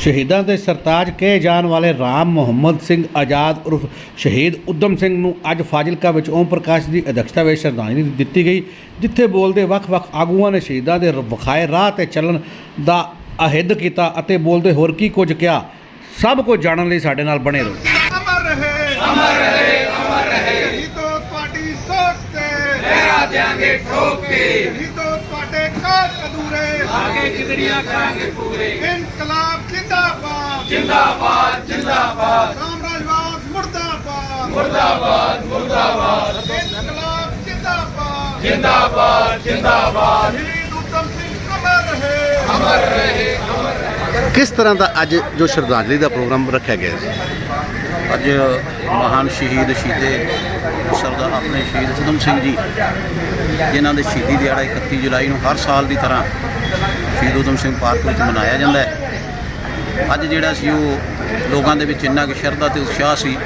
ਸ਼ਹੀਦਾਂ ਦੇ ਸਰਤਾਜ ਕਹੇ ਜਾਣ ਵਾਲੇ ਰਾਮ ਮੁਹੰਮਦ ਸਿੰਘ ਆਜ਼ਾਦ ਉਰਫ ਸ਼ਹੀਦ ਉਦਮ ਸਿੰਘ ਨੂੰ ਅੱਜ ਫਾਜ਼ਿਲਕਾ ਵਿੱਚ ਓਮ ਪ੍ਰਕਾਸ਼ ਦੀ ਅਧਿਕਸ਼ਤਾ ਵਿੱਚ ਸ਼ਰਧਾਂਜਲੀ ਦਿੱਤੀ ਗਈ ਜਿੱਥੇ ਬੋਲਦੇ ਵੱਖ-ਵੱਖ ਆਗੂਆਂ ਨੇ ਸ਼ਹੀਦਾਂ ਦੇ ਵਿਖਾਏ ਰਾਹ ਤੇ ਚੱਲਣ ਦਾ ਅਹਿਦ ਕੀਤਾ ਅਤੇ ਬੋਲਦੇ ਹੋਰ ਕੀ ਕੁਝ ਕਿਹਾ ਸਭ ਕੁਝ ਜਾਣਨ ਲਈ ਸਾਡੇ ਨਾਲ ਬਣੇ ਰਹੋ। ਅਮਰ ਰਹੇ ਅਮਰ ਰਹੇ ਅਮਰ ਰਹੇ। ਹਿੱਤੋ ਤੁਹਾਡੀ ਸੋਚ ਤੇ। ਲਹਿਰਾ ਦਿਆਂਗੇ ਠੋਕ ਕੇ। ਹਿੱਤੋ ਤੁਹਾਡੇ ਕਾਜ ਅਧੂਰੇ ਆਗੇ ਜਿਗੜੀਆਂ ਕਰਾਂਗੇ ਪੂਰੇ। ਇਨਕਲਾਬ ਜਿੰਦਾਬਾਦ। ਜਿੰਦਾਬਾਦ ਜਿੰਦਾਬਾਦ। ਸਾਮਰਾਜਵਾਦ ਮੁਰਦਾਬਾਦ। ਮੁਰਦਾਬਾਦ ਮੁਰਦਾਬਾਦ। ਇਨਕਲਾਬ ਜਿੰਦਾਬਾਦ। ਜਿੰਦਾਬਾਦ ਜਿੰਦਾਬਾਦ। ਸ਼ਹੀਦ ਉਤਮ ਸਿੰਘ ਅਮਰ ਰਹੇ। ਅਮਰ ਰਹੇ ਕਿਸ ਤਰ੍ਹਾਂ ਦਾ ਅੱਜ ਜੋ ਸ਼ਰਧਾਂਜਲੀ ਦਾ ਪ੍ਰੋਗਰਾਮ ਰੱਖਿਆ ਗਿਆ ਹੈ ਅੱਜ ਮਹਾਨ ਸ਼ਹੀਦ ਸ਼ਹੀਦੇ ਸਰਦਾਰ ਆਪਣੇ ਸ਼ਹੀਦ ਸਦਮ ਸਿੰਘ ਜੀ ਜਿਨ੍ਹਾਂ ਦੇ ਸ਼ਹੀਦੀ ਦਿਹਾੜਾ 31 ਜੁਲਾਈ ਨੂੰ ਹਰ ਸਾਲ ਦੀ ਤਰ੍ਹਾਂ ਸ਼ਹੀਦ ਊਧਮ ਸਿੰਘ ਪਾਰਕ ਵਿੱਚ ਮਨਾਇਆ ਜਾਂਦਾ ਹੈ। ਅੱਜ ਜਿਹੜਾ ਸੀ ਉਹ ਲੋਕਾਂ ਦੇ ਵਿੱਚ ਇੰਨਾ ਕੁ ਸ਼ਰਧਾ ਤੇ ਉਤਸ਼ਾਹ ਸੀ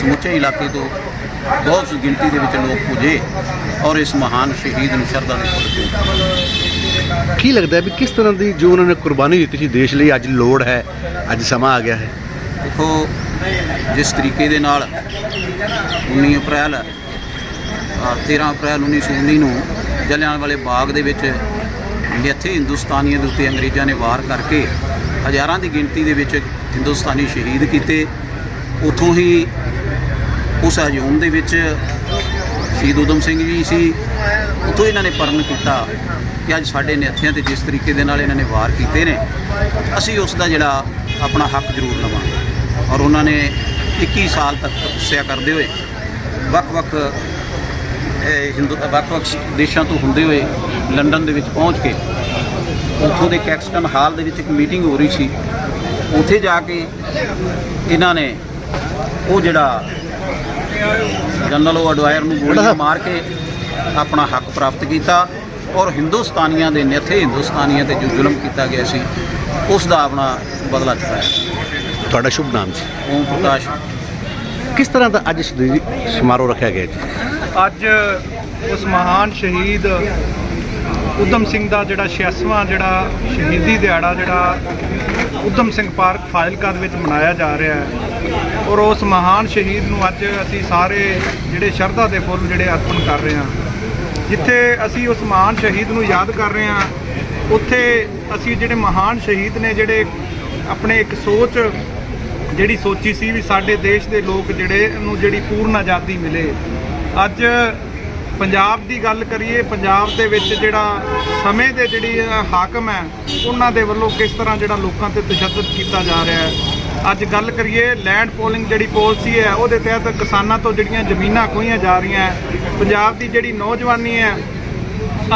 ਸਮੁੱਚੇ ਇਲਾਕੇ ਤੋਂ ਬਹੁਤ ਗਿਣਤੀ ਦੇ ਵਿੱਚ ਲੋਕ ਪੁੱਜੇ ਔਰ ਇਸ ਮਹਾਨ ਸ਼ਹੀਦ ਨੂੰ ਸ਼ਰਧਾ ਦੇ ਫੁੱਲ ਭੇਟ ਕੀ ਲੱਗਦਾ ਹੈ ਵੀ ਕਿਸ ਤਰ੍ਹਾਂ ਦੀ ਜੋ ਉਹਨਾਂ ਨੇ ਕੁਰਬਾਨੀ ਦਿੱਤੀ ਸੀ ਦੇਸ਼ ਲਈ ਅੱਜ ਲੋੜ ਹੈ ਅੱਜ ਸਮਾਂ ਆ ਗਿਆ ਹੈ? ਦੇਖੋ ਜਿਸ ਤਰੀਕੇ ਦੇ ਨਾਲ 19 ਅਪ੍ਰੈਲ ਅ, 13 ਅਪ੍ਰੈਲ 1919 ਨੂੰ ਜਲਿਆਂ ਵਾਲੇ ਬਾਗ ਦੇ ਵਿੱਚ ਜਿੱਥੇ ਹਿੰਦੁਸਤਾਨੀਆਂ ਦੇ ਉੱਤੇ ਅੰਗਰੇਜ਼ਾਂ ਨੇ ਵਾਰ ਕਰਕੇ ਹਜ਼ਾਰਾਂ ਦੀ ਗਿਣਤੀ ਦੇ ਵਿੱਚ ਹਿੰਦੁਸਤਾਨੀ ਸ਼ਹੀਦ ਕੀਤੇ। ਉਥੋਂ ਹੀ ਉਸ ਹਜੂਮ ਦੇ ਵਿੱਚ ਸ਼ਹੀਦ ਊਧਮ ਸਿੰਘ ਜੀ ਸੀ। ਉਥੋਂ ਇਹਨਾਂ ਨੇ ਪਰਨ ਕੀਤਾ ਕਿ ਅੱਜ ਸਾਡੇ ਨਿਹੱਥਿਆਂ ਤੇ ਜਿਸ ਤਰੀਕੇ ਦੇ ਨਾਲ ਇਹਨਾਂ ਨੇ ਵਾਰ ਕੀਤੇ ਨੇ ਅਸੀਂ ਉਸ ਦਾ ਜਿਹੜਾ ਆਪਣਾ ਹੱਕ ਜ਼ਰੂਰ ਲਵਾਂਗੇ। ਔਰ ਉਹਨਾਂ ਨੇ 21 ਸਾਲ ਤੱਕ ਤਪੱਸਿਆ ਕਰਦੇ ਹੋਏ ਵੱਖ-ਵੱਖ ਇਹ ਹਿੰਦੂ ਵੱਖ-ਵੱਖ ਦੇਸ਼ਾਂ ਤੋਂ ਹੁੰਦੇ ਹੋਏ ਲੰਡਨ ਦੇ ਵਿੱਚ ਪਹੁੰਚ ਕੇ ਉੱਥੋਂ ਦੇ ਕੈਕਸਟਨ ਹਾਲ ਦੇ ਵਿੱਚ ਇੱਕ ਮੀਟਿੰਗ ਹੋ ਰਹੀ ਸੀ। ਉੱਥੇ ਜਾ ਕੇ ਇਹਨਾਂ ਨੇ ਉਹ ਜਿਹੜਾ ਜਨਰਲ ਉਹ ਅਡਵਾਇਰ ਨੂੰ ਗੋਲੀਆਂ ਮਾਰ ਕੇ ਆਪਣਾ ਹੱਕ ਪ੍ਰਾਪਤ ਕੀਤਾ ਔਰ ਹਿੰਦੁਸਤਾਨੀਆਂ ਦੇ ਨਿਹੱਥੇ ਹਿੰਦੁਸਤਾਨੀਆਂ ਤੇ ਜੋ ਜ਼ੁਲਮ ਕੀਤਾ ਗਿਆ ਸੀ ਉਸ ਦਾ ਆਪਣਾ ਬਦਲਾ ਚੁਕਾਇਆ। ਤੁਹਾਡਾ ਸ਼ੁਭ ਨਾਮ ਜੀ? ਓਮ ਪ੍ਰਕਾਸ਼। ਕਿਸ ਤਰ੍ਹਾਂ ਦਾ ਅੱਜ ਸ਼ਹੀਦੀ ਸਮਾਰੋਹ ਰੱਖਿਆ ਗਿਆ ਜੀ? ਅੱਜ ਉਸ ਮਹਾਨ ਸ਼ਹੀਦ ਉਦਮ ਸਿੰਘ ਦਾ ਜਿਹੜਾ 86ਵਾਂ ਜਿਹੜਾ ਸ਼ਹੀਦੀ ਦਿਹਾੜਾ ਜਿਹੜਾ ਉਦਮ ਸਿੰਘ ਪਾਰਕ ਫਾਜ਼ਿਲਕਾ ਦੇ ਵਿੱਚ ਮਨਾਇਆ ਜਾ ਰਿਹਾ ਹੈ। ਔਰ ਉਸ ਮਹਾਨ ਸ਼ਹੀਦ ਨੂੰ ਅੱਜ ਅਸੀਂ ਸਾਰੇ ਜਿਹੜੇ ਸ਼ਰਧਾ ਦੇ ਫੁੱਲ ਜਿਹੜੇ ਅਰਪਣ ਕਰ ਰਹੇ ਹਾਂ। ਜਿੱਥੇ ਅਸੀਂ ਉਸ ਮਹਾਨ ਸ਼ਹੀਦ ਨੂੰ ਯਾਦ ਕਰ ਰਹੇ ਹਾਂ ਉੱਥੇ ਅਸੀਂ ਜਿਹੜੇ ਮਹਾਨ ਸ਼ਹੀਦ ਨੇ ਜਿਹੜੇ ਆਪਣੇ ਇੱਕ ਸੋਚ ਜਿਹੜੀ ਸੋਚੀ ਸੀ ਵੀ ਸਾਡੇ ਦੇਸ਼ ਦੇ ਲੋਕ ਜਿਹੜੇ ਨੂੰ ਜਿਹੜੀ ਪੂਰਨ ਆਜ਼ਾਦੀ ਮਿਲੇ। ਅੱਜ ਪੰਜਾਬ ਦੀ ਗੱਲ ਕਰੀਏ, ਪੰਜਾਬ ਦੇ ਵਿੱਚ ਜਿਹੜਾ ਸਮੇਂ ਦੇ ਜਿਹੜੀ ਹਾਕਮ ਹੈ, ਉਹਨਾਂ ਦੇ ਵੱਲੋਂ ਕਿਸ ਤਰ੍ਹਾਂ ਜਿਹੜਾ ਲੋਕਾਂ ਤੇ ਤਸ਼ੱਦਦ ਕੀਤਾ ਜਾ ਰਿਹਾ ਹੈ। ਅੱਜ ਗੱਲ ਕਰੀਏ ਲੈਂਡ ਪੋਲਿੰਗ ਜਿਹੜੀ ਪਾਲਿਸੀ ਹੈ, ਉਹਦੇ ਤਹਿਤ ਕਿਸਾਨਾਂ ਤੋਂ ਜਿਹੜੀਆਂ ਜ਼ਮੀਨਾਂ ਖੋਹੀਆਂ ਜਾ ਰਹੀਆਂ ਪੰਜਾਬ ਦੀ ਜਿਹੜੀ ਨੌਜਵਾਨੀ ਹੈ,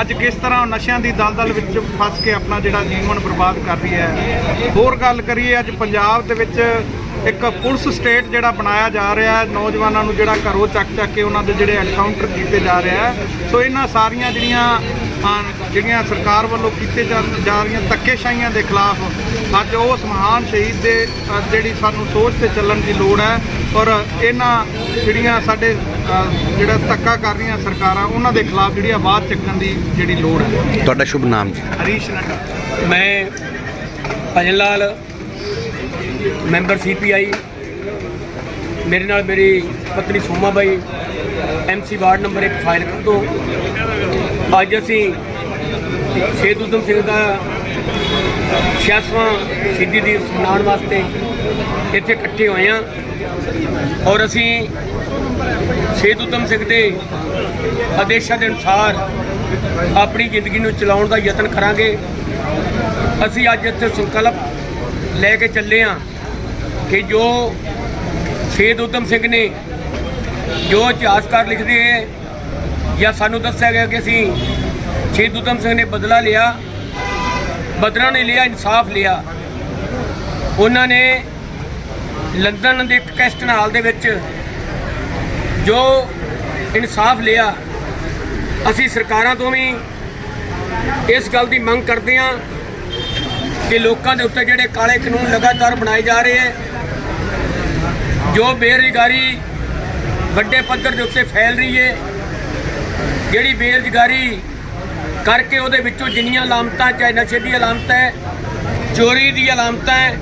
ਅੱਜ ਕਿਸ ਤਰ੍ਹਾਂ ਨਸ਼ਿਆਂ ਦੀ ਦਲਦਲ ਵਿੱਚ ਫਸ ਕੇ ਆਪਣਾ ਜਿਹੜਾ ਜੀਵਨ ਬਰਬਾਦ ਕਰ ਰਹੀ ਹੈ। ਹੋਰ ਗੱਲ ਕਰੀਏ, ਅੱਜ ਪੰਜਾਬ ਦੇ ਵਿੱਚ ਇੱਕ ਪੁਲਿਸ ਸਟੇਟ ਜਿਹੜਾ ਬਣਾਇਆ ਜਾ ਰਿਹਾ ਹੈ ਨੌਜਵਾਨਾਂ ਨੂੰ ਜਿਹੜਾ ਘਰੋਂ ਚੱਕ ਚੱਕ ਕੇ ਉਹਨਾਂ ਦੇ ਜਿਹੜੇ ਐਨਕਾਊਂਟਰ ਕੀਤੇ ਜਾ ਰਿਹਾ ਹੈ। ਸੋ ਇਹਨਾਂ ਸਾਰੀਆਂ ਜਿਹੜੀਆਂ ਜਿਹੜੀਆਂ ਸਰਕਾਰ ਵੱਲੋਂ ਕੀਤੇ ਜਾ ਜਾ ਰਹੀਆਂ ਧੱਕੇਸ਼ਾਹੀਆਂ ਦੇ ਖਿਲਾਫ ਅੱਜ ਉਸ ਮਹਾਨ ਸ਼ਹੀਦ ਦੇ ਜਿਹੜੀ ਸਾਨੂੰ ਸੋਚ ਤੇ ਚੱਲਣ ਦੀ ਲੋੜ ਹੈ ਔਰ ਇਹਨਾਂ ਜਿਹੜੀਆਂ ਸਾਡੇ ਜਿਹੜਾ ਧੱਕਾ ਕਰ ਰਹੀਆਂ ਸਰਕਾਰਾਂ ਉਹਨਾਂ ਦੇ ਖਿਲਾਫ ਜਿਹੜੀ ਆਵਾਜ਼ ਚੱਕਣ ਦੀ ਜਿਹੜੀ ਲੋੜ ਹੈ। ਤੁਹਾਡਾ ਸ਼ੁਭ ਨਾਮ ਜੀ। ਹਰੀਸ਼ ਨੱਡਾ। ਮੈਂ ਭਜਨ ਲਾਲ ਮੈਂਬਰ ਸੀਪੀਆਈ ਮੇਰੇ ਨਾਲ ਮੇਰੀ ਪਤਨੀ Soma Bai MC ward number 1 file ਤੋਂ ਅੱਜ ਅਸੀਂ ਸ਼ਹੀਦ ਊਧਮ ਸਿੰਘ ਦਾ 66ਵਾਂ ਸ਼ਹੀਦੀ ਦਿਵਸ ਮਨਾਉਣ ਵਾਸਤੇ ਇੱਥੇ ਇਕੱਠੇ ਹੋਏ ਹਾਂ ਔਰ ਅਸੀਂ ਸ਼ਹੀਦ ਊਧਮ ਸਿੰਘ ਦੇ ਆਦੇਸ਼ਾਂ ਦੇ ਅਨੁਸਾਰ ਆਪਣੀ ਜ਼ਿੰਦਗੀ ਨੂੰ ਚਲਾਉਣ ਦਾ ਯਤਨ ਕਰਾਂਗੇ। ਅਸੀਂ ਅੱਜ ਇੱਥੇ ਸੰਕਲਪ ਲੈ ਕੇ ਚੱਲੇ ਹਾਂ। ਕਿ ਜੋ ਸ਼ਹੀਦ ਊਧਮ ਸਿੰਘ ਨੇ ਜੋ ਇਤਿਹਾਸਕਾਰ ਲਿਖਦੇ ਹੈ ਜਾਂ ਸਾਨੂੰ ਦੱਸਿਆ ਗਿਆ ਕਿ ਅਸੀਂ ਸ਼ਹੀਦ ਊਧਮ ਸਿੰਘ ਨੇ ਬਦਲਾ ਲਿਆ, ਬਦਲਾ ਨੇ ਲਿਆ, ਇਨਸਾਫ ਲਿਆ। ਉਹਨਾਂ ਨੇ ਲੰਡਨ ਦੇ ਇੱਕ ਕੈਸਟਨ ਹਾਲ ਦੇ ਵਿੱਚ ਜੋ ਇਨਸਾਫ ਲਿਆ, ਅਸੀਂ ਸਰਕਾਰਾਂ ਤੋਂ ਵੀ ਇਸ ਗੱਲ ਦੀ ਮੰਗ ਕਰਦੇ ਹਾਂ ਕਿ ਲੋਕਾਂ ਦੇ ਉੱਤੇ ਜਿਹੜੇ ਕਾਲੇ ਕਾਨੂੰਨ ਲਗਾਤਾਰ ਬਣਾਏ ਜਾ ਰਹੇ ਹੈ ਜੋ ਬੇਰੁਜ਼ਗਾਰੀ ਵੱਡੇ ਪੱਧਰ ਦੇ ਉੱਤੇ ਫੈਲ ਰਹੀ ਹੈ ਜਿਹੜੀ ਬੇਰੁਜ਼ਗਾਰੀ ਕਰਕੇ ਉਹਦੇ ਵਿੱਚੋਂ ਜਿੰਨੀਆਂ ਲਾਮਤਾਂ, ਚਾਹੇ ਨਸ਼ੇ ਦੀ ਲਾਮਤ ਹੈ, ਚੋਰੀ ਦੀ ਲਾਮਤਾਂ ਹੈ,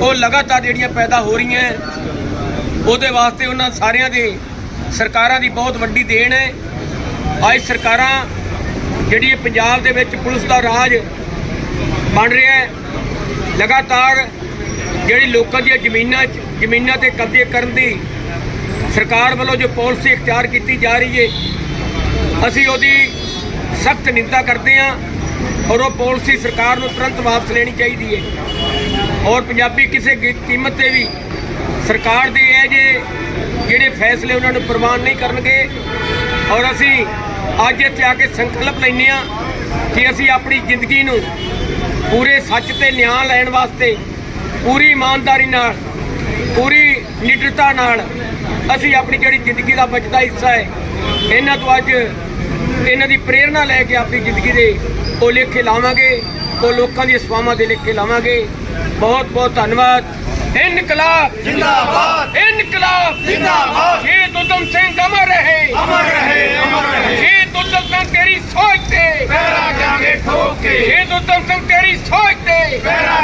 ਉਹ ਲਗਾਤਾਰ ਜਿਹੜੀਆਂ ਪੈਦਾ ਹੋ ਰਹੀਆਂ ਉਹਦੇ ਵਾਸਤੇ ਉਹਨਾਂ ਸਾਰਿਆਂ ਦੇ ਸਰਕਾਰਾਂ ਦੀ ਬਹੁਤ ਵੱਡੀ ਦੇਣ ਹੈ। ਅੱਜ ਸਰਕਾਰਾਂ ਜਿਹੜੀ ਪੰਜਾਬ ਦੇ ਵਿੱਚ ਪੁਲਿਸ ਦਾ ਰਾਜ ਬਣ ਰਿਹਾ ਹੈ, ਲਗਾਤਾਰ ਜਿਹੜੀ ਲੋਕਾਂ ਦੀਆਂ ਜ਼ਮੀਨਾਂ 'ਚ- ਜ਼ਮੀਨਾਂ ਤੇ ਕਬਜ਼ੇ ਕਰਨ ਦੀ ਸਰਕਾਰ ਵੱਲੋਂ ਜੋ ਪਾਲਿਸੀ ਇਖਤਿਆਰ ਕੀਤੀ ਜਾ ਰਹੀ ਹੈ, ਅਸੀਂ ਉਹਦੀ ਸਖਤ ਨਿੰਦਾ ਕਰਦੇ ਹਾਂ ਔਰ ਉਹ ਪਾਲਿਸੀ ਸਰਕਾਰ ਨੂੰ ਤੁਰੰਤ ਵਾਪਸ ਲੈਣੀ ਚਾਹੀਦੀ ਹੈ। ਔਰ ਪੰਜਾਬੀ ਕਿਸੇ ਕੀਮਤ ਤੇ ਵੀ ਸਰਕਾਰ ਦੇ ਇਹ ਜੇ ਜਿਹੜੇ ਫੈਸਲੇ ਉਹਨਾਂ ਨੂੰ ਪ੍ਰਵਾਨ ਨਹੀਂ ਕਰਨਗੇ ਔਰ ਅਸੀਂ ਅੱਜ ਇੱਥੇ ਆ ਕੇ ਸੰਕਲਪ ਲੈਂਦੇ ਹਾਂ ਕਿ ਅਸੀਂ ਆਪਣੀ ਜ਼ਿੰਦਗੀ ਨੂੰ ਪੂਰੇ ਸੱਚ ਤੇ ਨਿਆਂ ਲੈਣ ਵਾਸਤੇ ਪੂਰੀ ਇਮਾਨਦਾਰੀ ਨਾਲ ਪੂਰੀ ਨਿਡਰਤਾ ਨਾਲ ਅਸੀਂ ਆਪਣੀ ਜਿਹੜੀ ਜ਼ਿੰਦਗੀ ਦਾ ਬਚਦਾ ਹਿੱਸਾ ਹੈ ਇਹਨਾਂ ਤੋਂ ਅੱਜ ਇਹਨਾਂ ਦੀ ਪ੍ਰੇਰਣਾ ਲੈ ਕੇ ਆਪਣੀ ਜ਼ਿੰਦਗੀ ਦੇ ਉਹ ਲੇਖੇ ਲਾਵਾਂਗੇ ਉਹ ਲੋਕਾਂ ਦੀਆਂ ਸਵਾਵਾਂ ਦੇ ਲੇਖੇ ਲਾਵਾਂਗੇ। ਬਹੁਤ ਬਹੁਤ ਧੰਨਵਾਦ। ਇਨਕਲਾਬ! ਜਿੰਦਾਬਾਦ! ਇਨਕਲਾਬ! ਜਿੰਦਾਬਾਦ! ਸ਼ਹੀਦ ਉਦਮ ਸਿੰਘ ਅਮਰ ਰਹੇ! ਅਮਰ ਰਹੇ ਅਮਰ ਰਹੇ! ਸ਼ਹੀਦ ਉਦਮ ਸਿੰਘ ਤੇਰੀ ਸੋਚ ਤੇ ਪਹਿਰਾ ਜਾਗੇ ਠੋਕੇ ਸ਼ਹੀਦ ਉਦਮ ਸਿੰਘ ਤੇਰੀ ਸੋਚ ਤੇ ਠੋਕੇ